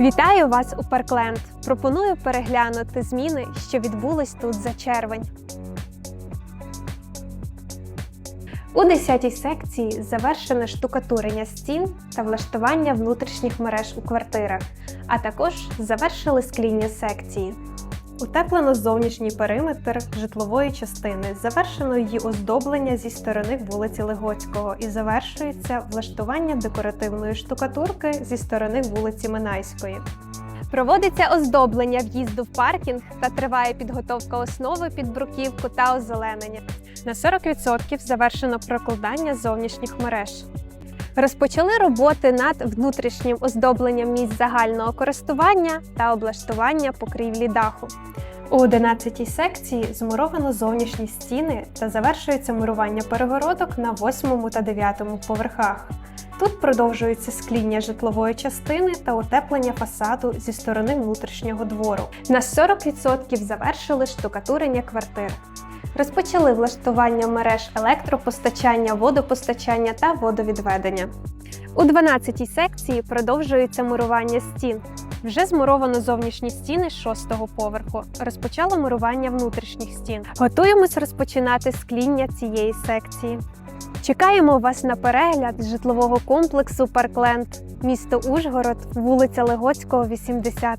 Вітаю вас у Паркленд! Пропоную переглянути зміни, що відбулись тут за червень. У 10 секції завершене штукатурення стін та влаштування внутрішніх мереж у квартирах, а також завершили скління секції. Утеплено зовнішній периметр житлової частини, завершено її оздоблення зі сторони вулиці Легоцького і завершується влаштування декоративної штукатурки зі сторони вулиці Минайської. Проводиться оздоблення в'їзду в паркінг та триває підготовка основи під бруківку та озеленення. На 40% завершено прокладання зовнішніх мереж. Розпочали роботи над внутрішнім оздобленням місць загального користування та облаштування покрівлі даху. У 11-й секції змуровано зовнішні стіни та завершується мурування перегородок на 8 та 9 поверхах. Тут продовжується скління житлової частини та утеплення фасаду зі сторони внутрішнього двору. На 40% завершили штукатурення квартир. Розпочали влаштування мереж електропостачання, водопостачання та водовідведення. У 12 секції продовжується мурування стін. Вже змуровано зовнішні стіни шостого поверху. Розпочало мурування внутрішніх стін. Готуємось розпочинати скління цієї секції. Чекаємо вас на перегляд житлового комплексу Паркленд, місто Ужгород, вулиця Легоцького, 80.